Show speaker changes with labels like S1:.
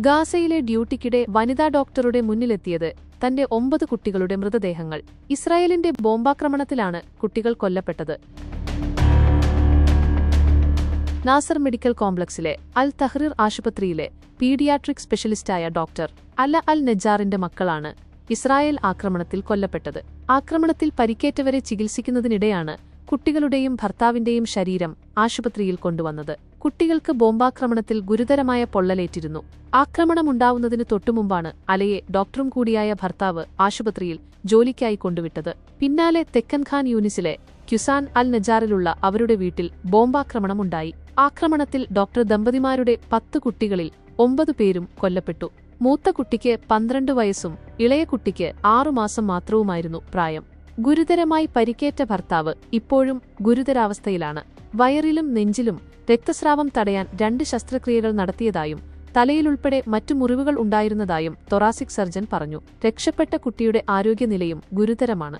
S1: ഗാസയിലെ ഡ്യൂട്ടിക്കിടെ വനിതാ ഡോക്ടറുടെ മുന്നിലെത്തിയത് തന്റെ ഒമ്പത് കുട്ടികളുടെ മൃതദേഹങ്ങൾ. ഇസ്രായേലിന്റെ ബോംബാക്രമണത്തിലാണ് കുട്ടികൾ കൊല്ലപ്പെട്ടത്. നാസർ മെഡിക്കൽ കോംപ്ലക്സിലെ അൽ തഹ്രീർ ആശുപത്രിയിലെ പീഡിയാട്രിക് സ്പെഷ്യലിസ്റ്റായ ഡോക്ടർ അല അൽ നജാറിന്റെ മക്കളാണ് ഇസ്രായേൽ ആക്രമണത്തിൽ കൊല്ലപ്പെട്ടത്. ആക്രമണത്തിൽ പരിക്കേറ്റവരെ ചികിത്സിക്കുന്നതിനിടെയാണ് കുട്ടികളുടെയും ഭർത്താവിന്റെയും ശരീരം ആശുപത്രിയിൽ കൊണ്ടുവന്നത്. കുട്ടികൾക്ക് ബോംബാക്രമണത്തിൽ ഗുരുതരമായ പൊള്ളലേറ്റിരുന്നു. ആക്രമണമുണ്ടാവുന്നതിന് തൊട്ടുമുമ്പാണ് അലയെ ഡോക്ടറും കൂടിയായ ഭർത്താവ് ആശുപത്രിയിൽ ജോലിക്കായി കൊണ്ടുവിട്ടത്. പിന്നാലെ തെക്കൻഖാൻ യൂനിസിലെ ക്യുസാൻ അൽ നജാറിലുള്ള അവരുടെ വീട്ടിൽ ബോംബാക്രമണമുണ്ടായി. ആക്രമണത്തിൽ ഡോക്ടർ ദമ്പതിമാരുടെ പത്ത് കുട്ടികളിൽ ഒമ്പത് പേരും കൊല്ലപ്പെട്ടു. മൂത്ത കുട്ടിക്ക് പന്ത്രണ്ട് വയസ്സും ഇളയ കുട്ടിക്ക് ആറുമാസം മാത്രവുമായിരുന്നു പ്രായം. ഗുരുതരമായി പരിക്കേറ്റ ഭർത്താവ് ഇപ്പോഴും ഗുരുതരാവസ്ഥയിലാണ്. വയറിലും നെഞ്ചിലും രക്തസ്രാവം തടയാൻ രണ്ട് ശസ്ത്രക്രിയകൾ നടത്തിയതായും തലയിലുൾപ്പെടെ മറ്റു മുറിവുകൾ ഉണ്ടായിരുന്നതായും തൊറാസിക് സർജൻ പറഞ്ഞു. രക്ഷപ്പെട്ട കുട്ടിയുടെ ആരോഗ്യനിലയും ഗുരുതരമാണ്.